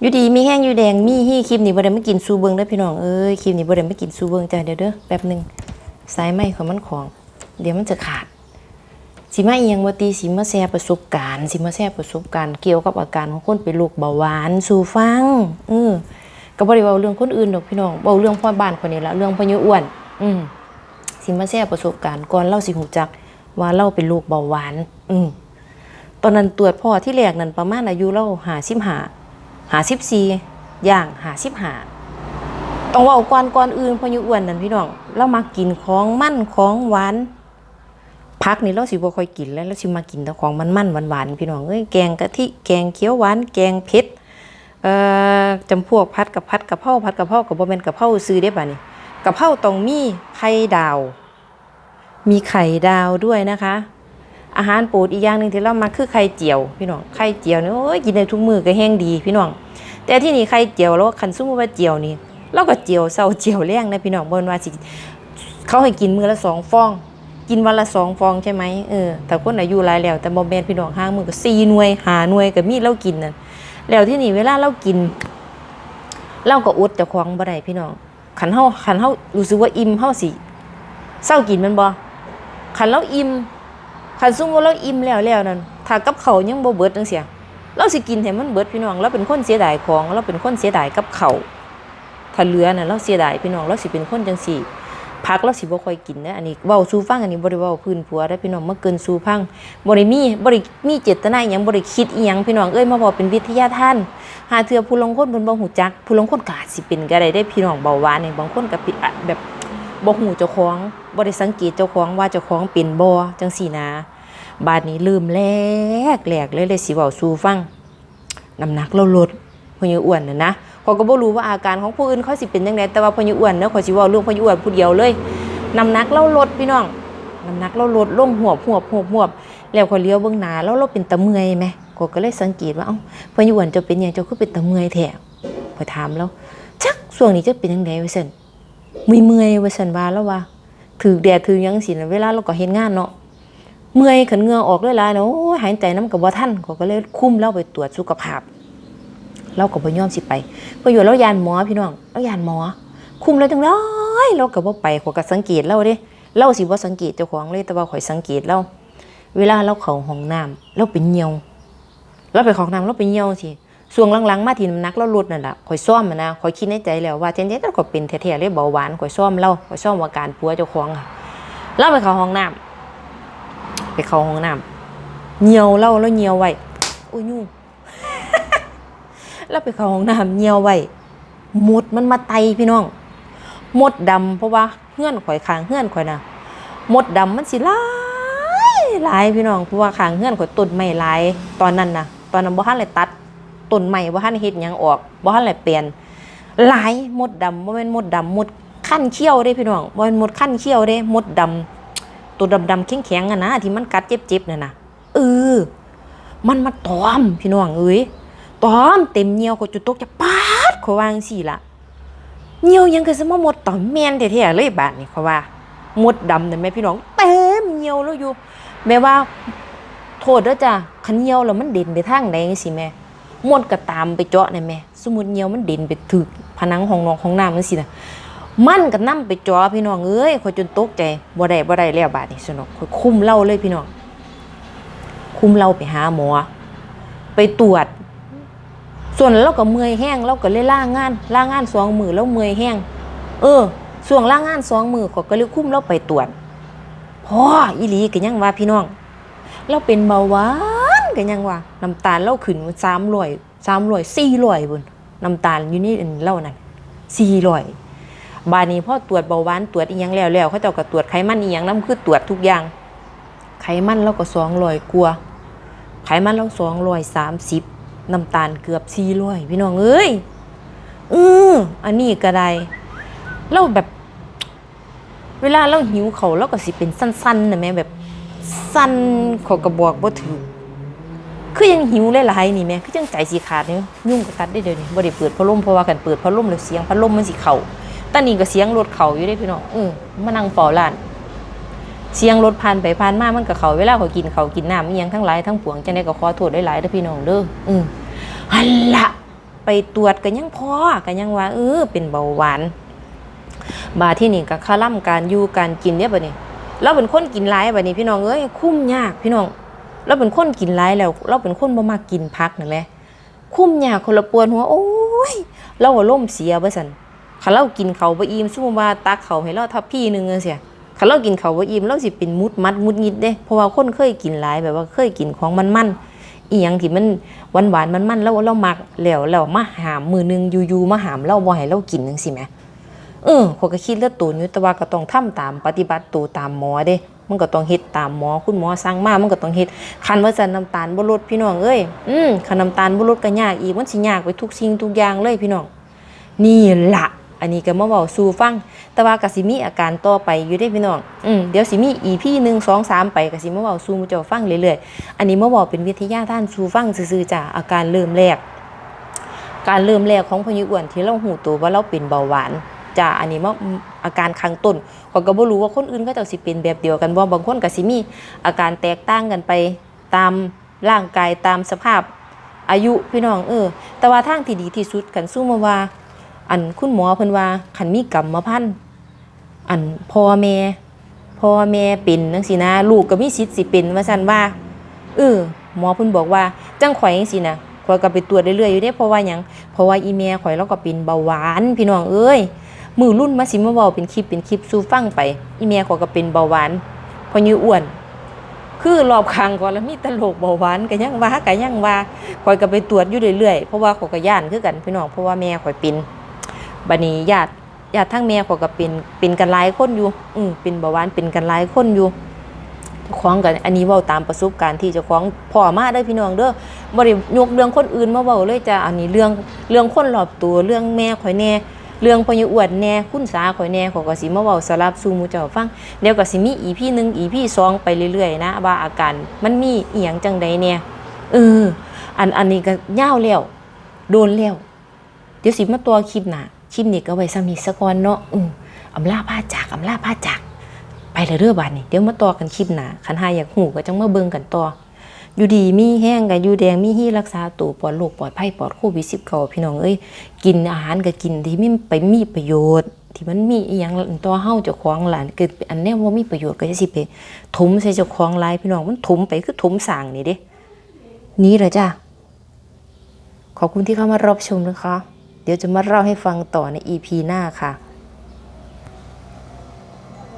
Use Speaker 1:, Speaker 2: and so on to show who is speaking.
Speaker 1: อยู่ดีมีแห้งอยู่แดงมีฮี่คลิปนี้บ่ได้มากินซูเบิงเด้พี่น้องเอ้ยคลิปนี้บ่ได้มากินซูเบิงจ้ะเดี๋ยวเด้อแป๊บหนึงสายไม้ของมันของ เดี๋ยวมันจะขาดสิมาเอียงบ่ตีสิมาแชร์ประสบการณ์สิมาแชร์ประสบการณ์เกี่ยวกับอาการของคนเป็นโรคเบาหวานสู่ฟังเออก็บ่ได้เว้าเรื่องคนอื่นดอกพี่น้องเว้าเรื่องพ่อบ้านคนนี้ละเรื่องพ่อยุอ้วน อืมสิมาแชร์ประสบการณ์ก่อนเล่าสิหูจัก ว่าเราเป็นโรคเบาหวาน อืมตอนนั้นตรวจพ่อที่แรกนั้นประมาณอายุเราหาสิบหา หาสิบสี่อย่างหาสิบหาต้องว่าก่อนก่อนอื่นพออยู่อ้วนนั่นพี่น้องเรามากินของมันของหวานพักนี่เราสิบ่ค่อยกินแล้วเราสิมากินแต่ของมันมันหวานหวานๆพี่น้องเอ้ยแกงกะทิแกงเขียวหวานแกงเผ็ดเอ่อจำพวกพัดกับพัดกะเพราพัดกะเพรากับบ่แม่นกะเพราซื้อได้ป่ะนี่กะเพราต้องมีไข่ดาว มีไข่ดาวด้วยนะคะ อาหารโปรดอีกอย่างหนึ่งที่เรามาคือไข่เจียวพี่น้องไข่เจียวนี่โอ้ยกินได้ทุกมือก็แห้งดีพี่น้องแต่ที่นี่ไข่เจียวแล้วคันซุ่มว่าเจียวนี่เราก็เจียวเศร้าเจียวแรงนะพี่น้องบนว่าสิเขาให้กินมือละสองฟอง กินวันละสองฟองใช่ไหมเออแต่คนอายุหลายแล้ว แต่บ่แม่นพี่น้องห้างมือก็สี่หน่วยหาหน่วยก็มีดเรากินนั่นแล้วที่นี่เวลาเรากินเราก็อดจ้าของบ่ได้พี่น้องคันเฮาคันเฮารู้สึกว่าอิ่มเฮาสิเศร้ากินมันบ่คันเราอิ่ม คันซุ่มว่าเราอิ่มแล้วแล้วนั่นถ้ากับเขายังบ่เบิดจังเสียเราสิกินให้มันเบิดพี่น้องเราเป็นคนเสียดายของเราเป็นคนเสียดายกับเขาถ้าเหลือน่ะเราเสียดายพี่น้องเราสิเป็นคนจังซี่พักเราสิบ่ค่อยกินนะอันนี้เว้าสู่ฟังอันนี้บ่ได้เว้าพื้นผัวได้พี่น้องมาเกินสู่ฟังบ่ได้มีบ่ได้มีเจตนาอิหยังบ่ได้คิดอีหยังพี่น้องเอ้ยมาบอกเป็นวิทยาทานหาเทื่อผู้ลงคนเพิ่นบ่ฮู้จัก ผู้ลงคนก็อาจสิเป็นก็ได้ได้พี่น้องเบาหวานนี่บางคนก็เป็นอะแบบ บ่ฮู้เจ้าของบ่ได้สังเกตเจ้าของว่าเจ้าของเป็นบ่จังซี่นะบาดนี้ลืมแรกแหลกเลยเลยสิเว้าสู่ฟังน้ำหนักเราลดพออยู่อ้วนน่ะนะเขาก็บ่รู้ว่าอาการของผู้อื่นเขาสิเป็นจังไดแต่ว่าพออยู่อ้วนเนาะขอยสิเว้าเรื่องพออยู่อ้วนผู้เดียวเลยน้ำหนักเราลดพี่น้องน้ำหนักเราลดลงหัวบหวบหวบหวแล้วขอยเลี้ยวเบิ่งหน้าแล้วเราเป็นตะเมื่อยไหมขอยก็เลยสังเกตว่าเอ้าพออยู่อ้วนจะเป็นหยังเจ้าคือเป็นตะเมื่อยแท้ขอยถามแล้วจักช่วงนี้จะเป็นจังไดว่าซั่น เมื่อยว่าซั่นว่าแล้วว่าถือแดดถือยังสินเวลาเราก็เฮ็ดงานเนาะเมื่อยขันเงื่อออกเลยลายๆเนาะหายใจน้ำกับว่าท่านเขาก็เลยคุ้มเล่าไปตรวจสุขภาพเราก็บ่ยอมสิไปพออยู่แล้วยานหมอพี่น้องแล้วยานหมอ คุ้มแล้วจังเลยเราก็บ่ไปขอยก็สังเกตเราเด้เราสิบ่สังเกตเจ้าของเลยแต่ว่าข่อยสังเกตเราเวลาเราเข้าห้องน้ำเราเป็นเหี่ยวเราไปเข้าห้องน้ำเราเป็นเหี่ยวสิ ส่วงหลังๆมาที่น้ำหนักเราลดนั่นแหละข่อยซ่อมมันนะข่อยคิดในใจแล้วว่าเจนๆเราก็เป็นแท้ๆเลยเบาหวานข่อยซ่อมเราข่อยซ่อมอาการปัวเจ้าของค่ะเราไปเข้าห้องน้ำไปเข้าห้องน้ำเหี่ยวเล่าแล้วเหี่ยวไว้โอ้ยยุ่งแล้วไปเข้าห้องน้ำเหี่ยวไว้มดมันมาไตพี่น้องมดดำเพราะว่าเฮื่อนข่อยคางเฮื่อนข่อยนะมดดำมันสิลายลายพี่น้องเพราะว่าคางเฮื่อนข่อยต้นไม้หลายตอนนั้นนะตอนนั้นบ่ทันเลยตัด ต้นไม้บ่ทันเฮ็ดหยังออกบ่ทันเลยเปลี่ยนหลายมดดำบ่แม่นมดดำมดขั้นเขี้ยวเด้พี่น้องบ่แม่นมดขั้นเขี้ยวเด้มดดำตัวดำๆแข็งๆอะนะที่มันกัดเจ็บๆน่ะนะเออมันมาตอมพี่น้องเอ้ยตอมเต็มเหนียวก็จุดตกจะปาดขาวางสี่ละเหนียวยังคือสมมดตอมแมนแท้ๆเลยบาดนี่เขาว่าหมดดำเนี่ยแม่พี่น้องเต็มเหนียวแล้วอยู่แม่ว่าโทษเด้อจ้ะคันเหนียวแล้วมันเด่นไปทางไหนจังซี่แม่ มดก็ตามไปเจาะนี่แม่สมมุติเหนียวมันเด่นไปถึกผนังห้องนอนห้องน้ำจังซี่น่ะมันก็นำไปจอพี่น้องเอ้ยข่อยจนตกใจบ่ได้บ่ได้แล้วบาดนี้สนอกข่อยคุมเล่าเลยพี่น้อง คุมเล่าไปหาหมอ ไปตรวจ ส่วนเราก็เมื่อยแห้งเราก็เลยล่างานล่างงานสองมือแล้วเมื่อยแห้ง เออ ส่วงล่างานสองมือข่อยก็เลยคุมเราไปตรวจพ่ออีหลีก็ยังว่าพี่น้อง เราเป็นเบาหวาน ก็ยังว่าน้ำตาลเราขึ้นสามร้อยสามร้อยสี่ร้อยบุนน้ำตาลอยู่นี่เล่านั่นสี่ร้อยบานี้พ่อตรวจเบาหวานตรวจอีหยังแล้วแล้วเขาเจ้าก็ตรวจไขมันอีหยังนํคือตรวจทุกอย่าง ไขมันเราก็สองร้อยกว่าไขมันเราสองร้อยสามสิบน้ำตาลเกือบสี่ร้อยพี่น้องเอ้ยอืออันนี้ก็ได้เราแบบ เวลาเราหิวเขาเราก็สิเป็นสั้นๆนะแม่แบบสั้นเขอกระบอกบ่ถือ คือยังหิวหลายๆนี่แม่คือจังใจสิขาดนี่ยุ่งกับตัดได้เดี๋ยวนี้บ่ได้เปิดพัดลมเพราะว่ากันเปิดพัดลมแล้วเสียงพัดลมมันสิเข้าตอนนี้ก็เสียงรถเข่าอยู่ได้พี่น้องเออมานั่งเฝ้าร้าน เสียงรถผ่านไปผ่านมามันก็เขาเวลาเขากินเขากินน้ำอีหยังทั้งหลายทั้งปวงจังได้ก็ขอโทษหลายๆเด้อพี่น้องเด้ออือหันละไปตรวจก็ยังพอก็ยังว่าเออเป็นเบาหวานบาที่นี่ก็ค่าล่ำการอยู่การกินเนี่ยบัดนี้เราเป็นคนกินหลายบัดนี้พี่น้องเอ้ยคุ้มยากพี่น้อง เราเป็นคนกินหลายแล้ว เราเป็นคนบ่มักกินผักนะแหม่คุ้มยาคนละปวนหัวโอ้ย เราอารมณ์เสียเบ่ซั่นคันเรากินเขาบ่อิ่มสมมุติว่าตักเขาให้เราทับพี่หนึงจังซี่คันเรากินเขาบ่อิ่มเราสิเป็นมุดมัดมุดงิดเด้ เพราะว่าคนเคยกินหลายแบบว่าเคยกินของมันๆอีหยังที่มันหวานๆมันๆแล้วเรามักแล้วแล้วมาหามมือหนึงอยู่ๆมาหามเราบ่ให้เรากินจังซี่แหมเออข้อยก็คิดแล้วตูนอยู่แต่ว่าก็ต้องทำตามปฏิบัติตัวตามหมอเด้ มันก็ต้องเฮ็ดตามหมอคุณหมอสั่งมามันก็ต้องเฮ็ดคันว่าจะน้ำตาลบ่ลดพี่น้องเอ้ยอืมคันน้ำตาลบ่ลดก็ยากอีกมันสิยากไปทุกสิ่งทุกอย่างเลยพี่น้องนี่ละอันนี้ก็มาเว้าสู่ฟัง แต่ว่าก็สิมีอาการต่อไปอยู่เด้พี่น้องอืมเดี๋ยวสิมี EP 1 2 3 ไปก็สิมาเว้าสู่หมู่เจ้าฟังเรื่อยๆอันนี้มาเว้าเป็นวิทยาท่านสู่ฟังซื่อๆจ้ะอาการเริ่มแรกการเริ่มแรกของพยุอ้วนที่เราหูตัวว่าเราเป็นเบาหวาน จ้าอันนี้มาอาการข้างต้นข้อยก็บ่รู้ว่าคนอื่นเขาเจ้าสิเป็นแบบเดียวกันบ่บางคนก็สิมีอาการแตกต่างกันไปตามร่างกายตามสภาพอายุพี่น้องเออ แต่ว่าทางที่ดีที่สุดกันสู้มาว่า อันคุณหมอเพิ่นว่าคันมีกรรมพันธุ์อันพ่อแม่พ่อแม่เป็นจังซี่นะ ลูกก็มีสิทธิ์สิเป็นว่าซั่นว่าเออหมอเพิ่นบอกว่าจังข่อยจังซี่นะข่อยก็ไปตรวจเรื่อยๆอยู่เด้เพราะว่าหยังเพราะว่าอีแม่ข่อยเราก็เป็นเบาหวาน พี่น้องเอ้ย มือรุ่นมาสิมาเว้าเป็นคลิปเป็นคลิปสู่ฟังไป อีแม่ข่อยก็เป็นเบาหวานพอยืออ้วน คือรอบข้างก่อนแล้วมีตโรคเบาหวานก็ยังว่าก็ยังว่าข่อยก็ไปตรวจอยู่เรื่อยๆเพราะว่าข่อยก็ย่านคือกันพี่น้องเพราะว่าแม่ข่อยเป็นบัดนี้ญาติญาติทั้งแม่ข่อยก็เป็นเป็นกันหลายคนอยู่ อือเป็นเบาหวานเป็นกันหลายคนอยู่เจ้าของกันอันนี้เว้าตามประสบการณ์ที่เจ้าของพ่อมาได้อพี่น้องเด้อบ่ได้ยกเรื่องคนอื่นมาเว้าเลยจ้ะอันนี้เรื่องเรื่องคนรอบตัวเรื่องแม่ข่อยแน่ เรื่องพญอวดแน่คุณสาข่อยแน่ขอยก็สิมาเว้าสลับสู่หมู่เจ้าฟังเดี๋ยวก็สิมี EP 1 EP 2ไปเรื่อยๆนะว่าอาการมันมีอีหยังจังใดแน่เออ อันอันนี้ก็ยาวแล้วโดนแล้วเดี๋ยวสิมาตัวคลิปหน้าคลิปนี้ก็ไว้ซ้ำนี้ซะก่อนเนาะอืออำลาพาจากอำลาพาจากไปเลยเด้อบาดนี้เดี๋ยวมาต่อกันคลิปหน้าคันหาอยากหูก็จังมาเบิ่งกันต่อ อยู่ดีมีแห้งกับอยู่แดงมีฮีรักษาตัวปลอดโรคปลอดภัยปลอดโควิด19พี่น้องเอ้ยกินอาหารก็กินที่มีไปมีประโยชน์ ที่มันมีอีหยังต่อเฮาเจ้าของหลานเกิดอันแนวว่ามีประโยชน์ก็จะสิไปถมใส่เจ้าของหลายพี่น้องมันถมไปคือถมสร้างนี่เด้นี่แหละจ้ะขอบคุณที่เข้ามารับชมนะคะ เดี๋ยวจะมาเล่าให้ฟังต่อใน EP หน้าค่ะ